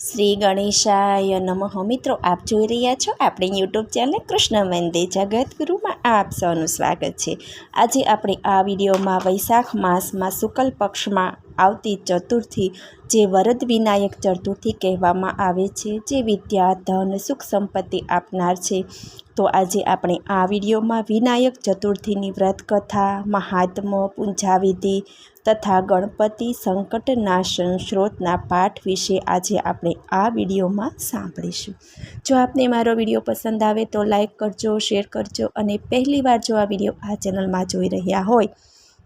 શ્રી ગણેશાય નમઃ. મિત્રો, આપ જોઈ રહ્યા છો આપણી યુટ્યુબ ચેનલ કૃષ્ણ મંદિર જગતગુરુમાં આપ સૌનું સ્વાગત છે. આજે આપણે આ વિડીયોમાં વૈશાખ માસમાં શુક્લ પક્ષમાં આવતી ચતુર્થી જે વરદ વિનાયક ચતુર્થી કહેવામાં આવે છે, જે વિદ્યા, ધન, સુખ સંપત્તિ આપનાર છે. તો આજે આપણે આ વિડીયોમાં વિનાયક ચતુર્થીની વ્રત કથા મહાત્મ્ય પૂંજાવિધિ તથા ગણપતિ સંકટનાશન સ્ત્રોતના પાઠ વિશે આજે આપણે આ વિડીયોમાં સાંભળીશું. જો આપને મારો વીડિયો પસંદ આવે તો લાઇક કરજો, શેર કરજો અને પહેલીવાર જો આ વીડિયો આ ચેનલમાં જોઈ રહ્યા હોય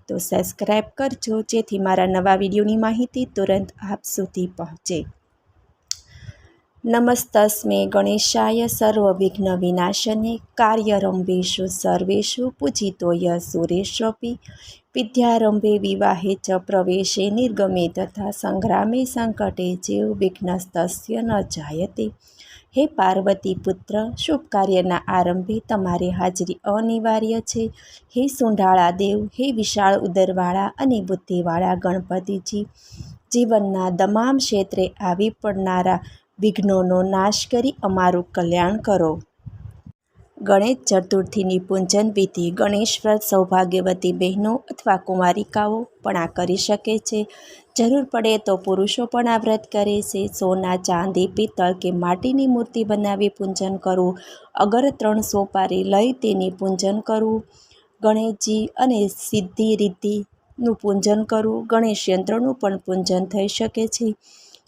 તો સબસ્ક્રાઈબ કરજો, જેથી મારા નવા વિડીયોની માહિતી તુરંત આપ સુધી પહોંચે. નમસ્તસ્મે ગણેશાય સર્વ વિઘ્ન વિનાશને કાર્યરંભેશુ સર્વેશુ પૂજિતોય સુરેશોપી વિદ્યારંભે વિવાહે ચ પ્રવેશે નિર્ગમે તથા સંગ્રામે સંકટે જેવ વિઘ્નસ્તસ્ય ન જાયતે. હે પાર્વતી પુત્ર શુભ કાર્યના આરંભે તમારી હાજરી અનિવાર્ય છે. હે સુંઢાળા દેવ, હે વિશાળ ઉદરવાળા અને બુદ્ધિવાળા ગણપતિજી, જીવનના તમામ ક્ષેત્રે આવી પડનારા વિઘ્નોનો નાશ કરી અમારું કલ્યાણ કરો. ગણેશ ચતુર્થીની પૂજન વિધિ ગણેશ વ્રત સૌભાગ્યવતી બહેનો અથવા કુમારિકાઓ પણ આ કરી શકે છે. જરૂર પડે તો પુરુષો પણ આ વ્રત કરે છે. સોના, ચાંદી, પિત્તળ કે માટીની મૂર્તિ બનાવી પૂજન કરવું. અગર ત્રણ સોપારી લઈ તેની પૂજન કરવું. ગણેશજી અને સિદ્ધિ રિદ્ધિનું પૂજન કરવું. ગણેશ યંત્રનું પણ પૂજન થઈ શકે છે.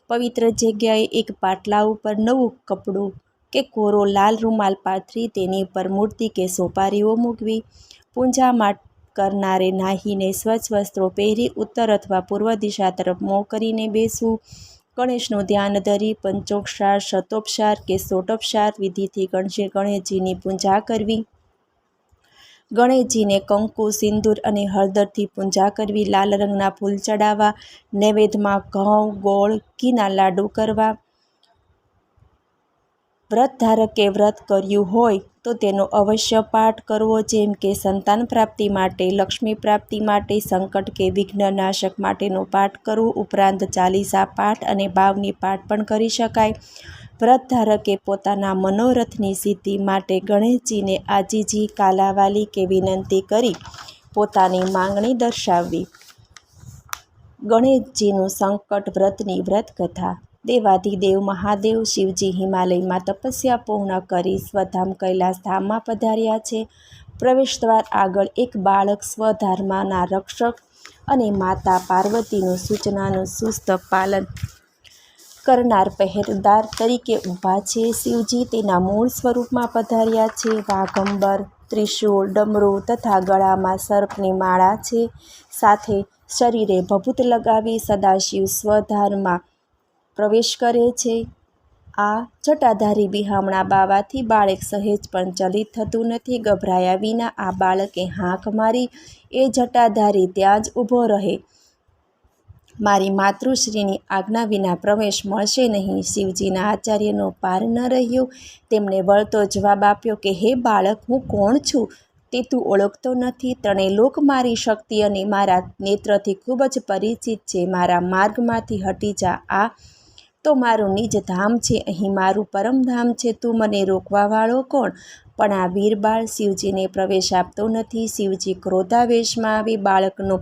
પવિત્ર જગ્યાએ એક પાટલા ઉપર નવું કપડું કે કોરો લાલ રૂમાલ પાથરી તેની પર મૂર્તિ કે સોપારીઓ મૂકવી. પૂંજામાં કરનારે નાહીને સ્વચ્છ વસ્ત્રો પહેરી ઉત્તર અથવા પૂર્વ દિશા તરફ મોં કરીને બેસવું. ગણેશનું ધ્યાન ધરી પંચોક્ષાર શતોપસાર કે સોટોપસાર વિધિથી ગણેશ ગણેશજીની પૂજા કરવી. ગણેશજીને કંકુ, સિંદૂર અને હળદરથી પૂજા કરવી, લાલ રંગના ફૂલ ચડાવવા, નૈવેદ્યમાં ઘઉં, ગોળ, ઘીના લાડુ કરવા. વ્રત ધારકે વ્રત કર્યું હોય તો તેનો અવશ્ય પાઠ કરવો, જેમ કે સંતાન પ્રાપ્તિ માટે, લક્ષ્મી પ્રાપ્તિ માટે, સંકટ કે વિઘ્નનાશક માટેનો પાઠ કરવો, ઉપરાંત ચાલીસા પાઠ અને ભાવની પાઠ પણ કરી શકાય. વ્રત ધારકે પોતાના મનોરથની સિદ્ધિ માટે ગણેશજીને આજીજી કાલાવાલી કે વિનંતી કરી પોતાની માંગણી દર્શાવવી. ગણેશજીનું સંકટ વ્રતની વ્રત કથા દેવાધિદેવ મહાદેવ શિવજી હિમાલયમાં તપસ્યા પૂર્ણ કરી સ્વધામ કૈલાસ ધામમાં પધાર્યા છે. પ્રવેશદ્વાર આગળ એક બાળક સ્વધર્મના રક્ષક અને માતા પાર્વતીનું સૂચનાનું સુસ્ત પાલન કરનાર પહેરદાર તરીકે ઊભા છે. શિવજી તેના મૂળ સ્વરૂપમાં પધાર્યા છે. વાઘંબર, ત્રિશૂળ, ડમરો તથા ગળામાં સર્પની માળા છે. સાથે શરીરે ભભૂત લગાવી સદાશિવ સ્વધારમાં પ્રવેશ કરે છે. આ જટાધારી બિહામણા બાવાથી બાળક સહેજ પણ ચલિત થતું નથી. ગભરાયા વિના આ બાળકે હાંક મારી. એ જટાધારી ત્યાં જ ઊભો રહે. મારી માતૃશ્રીની આજ્ઞા વિના પ્રવેશ મળશે નહીં. શિવજીના આચાર્યનો પાર ન રહ્યો. તેમણે વળતો જવાબ આપ્યો કે, હે બાળક, હું કોણ છું? તે તું ઓળખતો નથી. ત્રણેય લોક મારી શક્તિ અને મારા નેત્રથી ખૂબ જ પરિચિત છે. મારા માર્ગમાંથી હટી જા. આ તો મારું નિજ ધામ છે, અહીં મારું પરમધામ છે, તું મને રોકવાવાળો કોણ? પણ આ વીરબાળ શિવજીને પ્રવેશ આપતો નથી. શિવજી ક્રોધાવેશમાં આવી બાળકનો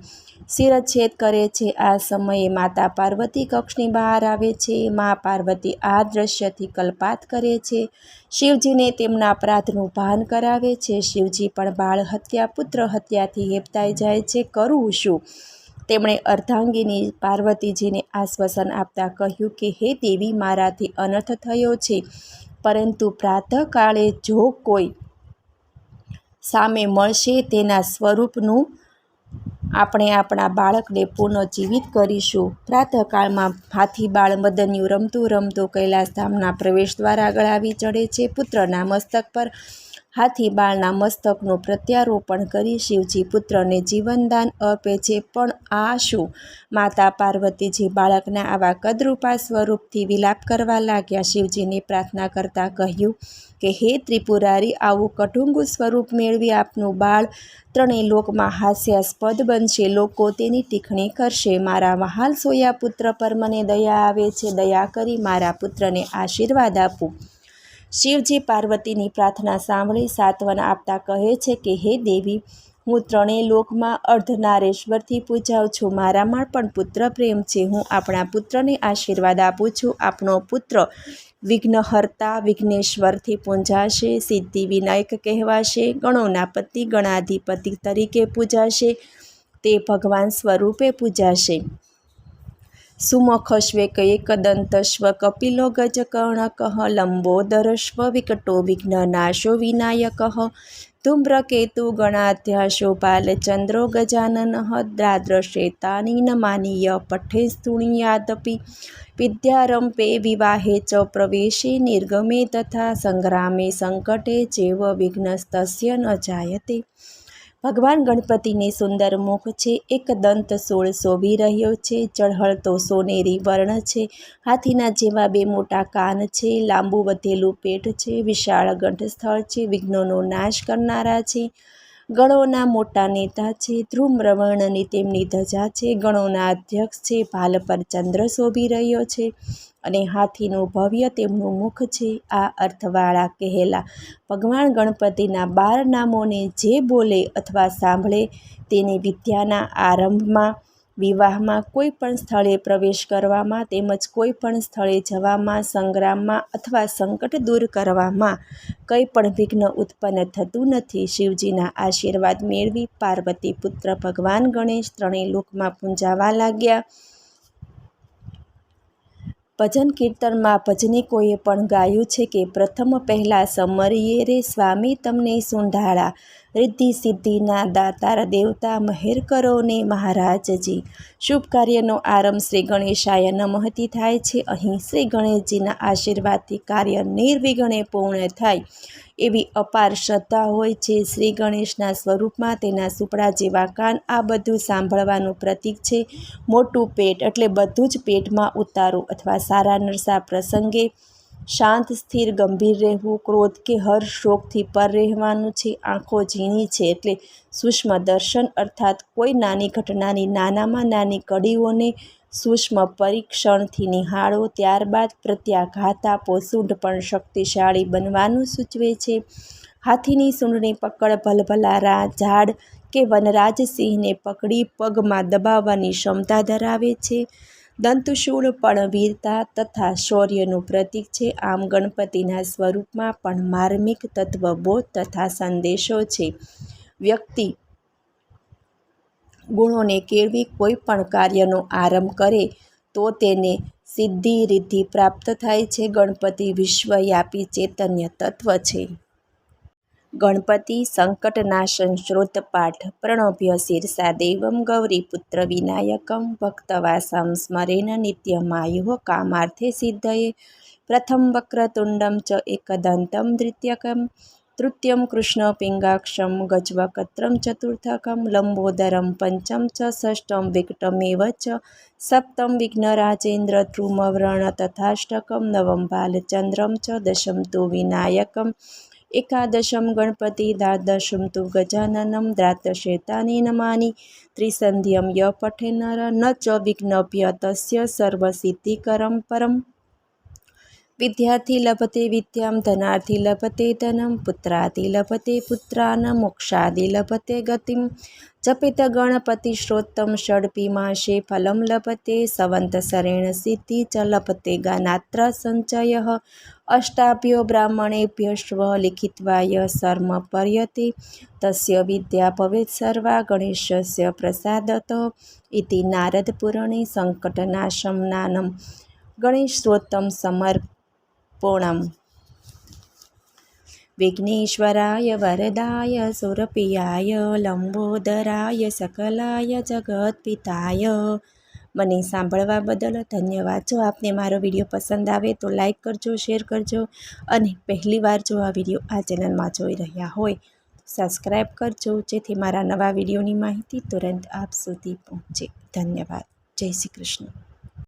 શિરચ્છેદ કરે છે. આ સમયે માતા પાર્વતી કક્ષની બહાર આવે છે. મા પાર્વતી આ દ્રશ્યથી કલ્પાત કરે છે. શિવજીને તેમના અપરાધનું ભાન કરાવે છે. શિવજી પણ બાળ હત્યા પુત્ર હત્યાથી હેપતાઈ જાય છે. કરવું શું? તેમણે અર્ધાંગીની પાર્વતીજીને આશ્વાસન આપતા કહ્યું કે, હે દેવી, મારાથી અનર્થ થયો છે. પરંતુ પ્રાતઃકાળે જો કોઈ સામે મળશે, તેના સ્વરૂપનું આપણે આપણા બાળકને પુનઃજીવિત કરીશું. પ્રાતઃકાળમાં હાથી બાળ મદન્યું રમતું રમતું કૈલાસધામના પ્રવેશ દ્વાર આગળ આવી ચડે છે. પુત્રના મસ્તક પર હાથી બાળના મસ્તકનું પ્રત્યારોપણ કરી શિવજી પુત્રને જીવનદાન અર્પે છે. પણ આ શું? માતા પાર્વતીજી બાળકના આવા કદરૂપા સ્વરૂપથી વિલાપ કરવા લાગ્યા. શિવજીને પ્રાર્થના કરતાં કહ્યું કે, હે ત્રિપુરારી, આવું કટુંગુ સ્વરૂપ મેળવી આપનું બાળ ત્રણેય લોકમાં હાસ્યાસ્પદ બનશે. લોકો તેની ટીખણી કરશે. મારા વહાલ સોયા પુત્ર પર મને દયા આવે છે. દયા કરી મારા પુત્રને આશીર્વાદ આપું. શિવજી પાર્વતીની પ્રાર્થના સાંભળી સાંત્વન આપતા કહે છે કે, હે દેવી, હું ત્રણેય લોકમાં અર્ધનારેશ્વરથી પૂજાઉં છું. મારામાં પણ પુત્ર પ્રેમ છે. હું આપણા પુત્રને આશીર્વાદ આપું છું. આપણો પુત્ર વિઘ્નહર્તા વિઘ્નેશ્વરથી પૂંજાશે, સિદ્ધિ વિનાયક કહેવાશે, ગણોના પતિ ગણાધિપતિ તરીકે પૂજાશે, તે ભગવાન સ્વરૂપે પૂજાશે. સુમખશ્વેક એકદંતશ્વ કપિલો ગજકર્ણક લંબોદરશ્વ વિકટો વિઘ્નનાશો વિનાયક ધૂમ્રકેતુ ગણાધ્યાશો બાલચંદ્રો ગજાનન દ્રાદ્રશેતાની નમાનીય પઠેસ્તુણિયાદપી વિદ્યારંભે વિવાહે ચ પ્રવેશે નિર્ગમે તથા સંગ્રામે સંકટે જેવ વિઘ્નસ્તસ્ય ન જાયતે ભગવાન ગણપતિને સુંદર મુખ છે. એક દંત સોળ શોભી રહ્યો છે. ચળહળતો સોનેરી વર્ણ છે. હાથીના જેવા બે મોટા કાન છે. લાંબુ વધેલું પેટ છે. વિશાળ કંઠસ્થળ છે. વિઘ્નોનો નાશ કરનારા છે. ગણોના મોટા નેતા છે ધ્રુમ્રવર્ણની તેમની ધજા છે, ગણોના અધ્યક્ષ છે, ભાલ પર ચંદ્ર શોભી રહ્યો છે અને હાથીનું ભવ્ય તેમનું મુખ છે. આ અર્થવાળા કહેલા ભગવાન ગણપતિના બાર નામોને જે બોલે અથવા સાંભળે તેને વિદ્યાના આરંભમાં વિવાહમાં કોઈ પણ સ્થળે પ્રવેશ કરવામાં તેમજ કોઈ પણ સ્થળે જવામાં, સંગ્રામમાં અથવા સંકટ દૂર કરવામાં કંઈ પણ વિઘ્ન ઉત્પન્ન થતું નથી. શિવજીના આશીર્વાદ મેળવી પાર્વતી પુત્ર ભગવાન ગણેશ ત્રણેય લોકમાં પૂંજાવા લાગ્યા. ભજન કીર્તનમાં ભજનીકોએ પણ ગાયું છે કે પ્રથમ પહેલાં સમરીએ રે સ્વામી, તમને સુંઢાળા. રિદ્ધિ સિદ્ધિના દાતાર દેવતા મહેર કરો ને મહારાજજી. શુભ કાર્યનો આરંભ શ્રી ગણેશાય નમહતી થાય છે. અહીં શ્રી ગણેશજીના આશીર્વાદથી કાર્ય નિર્વિઘ્ને પૂર્ણ થાય. એવી અપાર શ્રદ્ધા હોય છે શ્રી ગણેશના સ્વરૂપમાં તેના સુપડા જેવા કાન આ બધું સાંભળવાનું પ્રતીક છે. મોટું પેટ એટલે બધું જ પેટમાં ઉતારું અથવા સારા નરસા પ્રસંગે શાંત, સ્થિર, ગંભીર રહેવું, ક્રોધ કે હર્ષ શોકથી પર રહેવાનું છે, આંખો ઝીણી છે એટલે સૂક્ષ્મ દર્શન અર્થાત કોઈ નાની ઘટનાની નાનામાં નાની કડીઓને સૂક્ષ્મ પરીક્ષણથી નિહાળો, ત્યારબાદ પ્રત્યાઘાત આપો સૂંઢ પણ શક્તિશાળી બનવાનું સૂચવે છે. હાથીની સૂંઢની પકડ, ભલભલારા, ઝાડ કે વનરાજ સિંહને પકડી પગમાં દબાવવાની ક્ષમતા ધરાવે છે. દંતશૂળ પણ વીરતા તથા શૌર્યનું પ્રતીક છે. આમ ગણપતિના સ્વરૂપમાં પણ માર્મિક તત્વબોધ તથા સંદેશો છે. વ્યક્તિ ગુણોને કેળવી કોઈ પણ કાર્યનો આરંભ કરે તો તેને સિદ્ધિ રિદ્ધિ પ્રાપ્ત થાય છે. ગણપતિ વિશ્વવ્યાપી ચૈતન્ય તત્વ છે. ગણપતિ સંકટનાશન શ્રોતપાઠ પ્રણભ્ય શિરસા દેવમ ગૌરીપુત્ર વિનાયકમ ભક્તવાસમ સ્મરેન નિત્યમાયુ કામાર્થે સિદ્ધયે. પ્રથમ વક્રતુંડમ ચ એકદંતમ દ્વિતીયકમ. તૃતીયમ કૃષ્ણપિંગાક્ષમ ગજવકત્રમ ચતુર્થકમ. લંબોદરમ પંચમ ચ ષષ્ઠમ વિકટમેવ ચ સપ્તમ વિઘ્નરાજેન્દ્ર ધ્રુમવ્રણ તથાષ્ટકમ. નવમ બાલચંદ્રમ ચ દશમ તો વિનાયકમ. એકાદશમ ગણપતિ દ્વાદશમ તુ ગજાનનમ દ્રાતશેતાની નમાની ત્રિસંધ્યમ ય પઠે નર ન ચ વિઘ્નભ્ય તસ્ય સર્વસિદ્ધિકરમ પરમ વિદ્યાર્થી લભતે વિદ્યામ ધનાર્થી લભતે ધનમ પુત્રાથી લભતે પુત્રાન મોક્ષાદી લભતે ગતિમ જપિત ગણપતિ શ્રોત્તમ ષડપીમાશે ફલમ લભતે સવંતસરેણ સિદ્ધિ ચ લભતે ગાનાત્ર સંચય અષ્ટાભ્યો બ્રાહ્મણેભ્યશ્વ લિખિત્વાય શર્મ પર્યતે તસ્ય વિદ્યા ભવેત સર્વા ગણેશસ્ય પ્રસાદત ઇતિ નારદપુરાણે સંકટનાશમ નાનમ ગણેશોત્તમ સમર્પણમ વિઘ્નેશ્વરાય વરદાય સુરપિયાય લંબોદરાય સકલાય જગત્પિતાય મને સાંભળવા બદલ ધન્યવાદ. જો આપને મારો વીડિયો પસંદ આવે તો લાઈક કરજો, શેર કરજો અને પહેલીવાર જો આ વીડિયો આ ચેનલમાં જોઈ રહ્યા હોય સબસ્ક્રાઈબ કરજો, જેથી મારા નવા વિડીયોની માહિતી તુરંત આપ સુધી પહોંચે. ધન્યવાદ. જય શ્રી કૃષ્ણ.